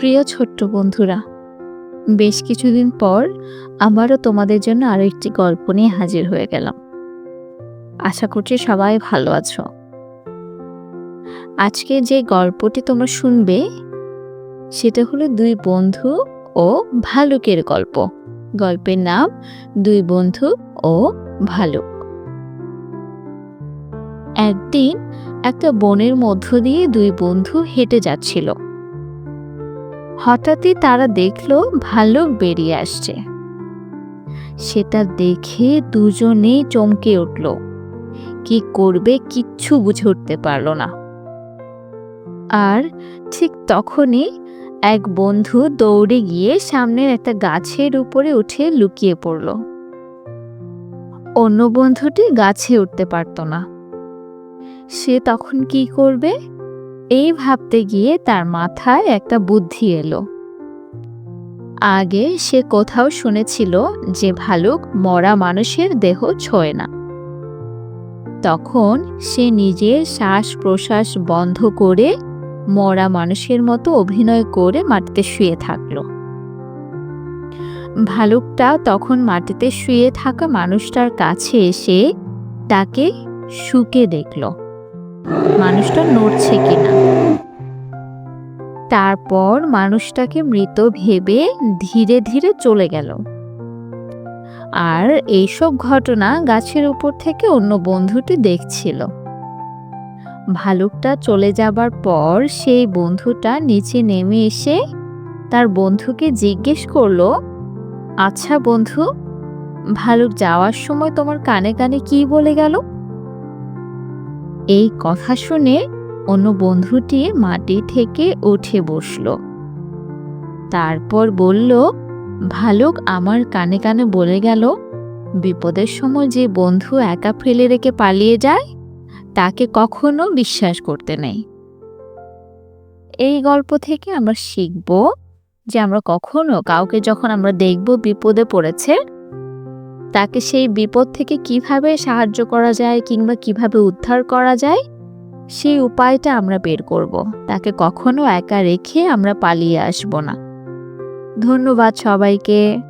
প্রিয় ছোট্ট বন্ধুরা, বেশ কিছুদিন পর আবারও তোমাদের জন্য আরও একটি গল্প নিয়ে হাজির হয়ে গেলাম। আশা করছি সবাই ভালো আছো। আজকে যে গল্পটি তোমরা শুনবে, সেটা হলো দুই বন্ধু ও ভালুকের গল্প। গল্পের নাম দুই বন্ধু ও ভালুক। একদিন একটা বনের মধ্য দিয়ে দুই বন্ধু হেঁটে যাচ্ছিল। হঠাৎই তারা দেখল ভাল্লুক বেরিয়ে আসছে। সেটা দেখে দুজনেই চমকে উঠল। কি করবে কিচ্ছু বুঝে উঠতে পারল না। আর ঠিক তখনই এক বন্ধু দৌড়ে গিয়ে সামনের একটা গাছের উপরে উঠে লুকিয়ে পড়ল। অন্য বন্ধুটি গাছে উঠতে পারত না। সে তখন কি করবে? এই ভাবতে গিয়ে তার মাথায় একটা বুদ্ধি এলো। আগে সে কোথাও শুনেছিল যে ভালুক মরা মানুষের দেহ ছোঁয় না। তখন সে নিজের শ্বাস প্রশ্বাস বন্ধ করে মরা মানুষের মতো অভিনয় করে মাটিতে শুয়ে থাকল। ভালুকটা তখন মাটিতে শুয়ে থাকা মানুষটার কাছে এসে তাকে শুকে দেখল। মানুষটা নড়ছে কিনা। তারপর মানুষটাকে মৃত ভেবে ধীরে ধীরে চলে গেল। আর এইসব ঘটনা গাছের উপর থেকে অন্য বন্ধুটি দেখছিল। ভালুকটা চলে যাবার পর সেই বন্ধুটা নিচে নেমে এসে তার বন্ধুকে জিজ্ঞেস করল আচ্ছা বন্ধু, ভালুক যাওয়ার সময় তোমার কানে কানে কি বলে গেল? এই কথা শুনে অন্য বন্ধুটি মাটি থেকে উঠে বসল। তারপর বলল, ভালুক আমার কানে কানে বলে গেল, বিপদের সময় যে বন্ধু একা ফেলে রেখে পালিয়ে যায়, তাকে কখনো বিশ্বাস করতে নেই। এই গল্প থেকে আমরা শিখব যে আমরা কখনো কাউকে যখন আমরা দেখব বিপদে পড়েছে তাকে সেই বিপদ থেকে কীভাবে সাহায্য করা যায় কিংবা কীভাবে উদ্ধার করা যায়, সেই উপায়টা আমরা বের করব। তাকে কখনো একা রেখে আমরা পালিয়ে আসব না। ধন্যবাদ সবাইকে।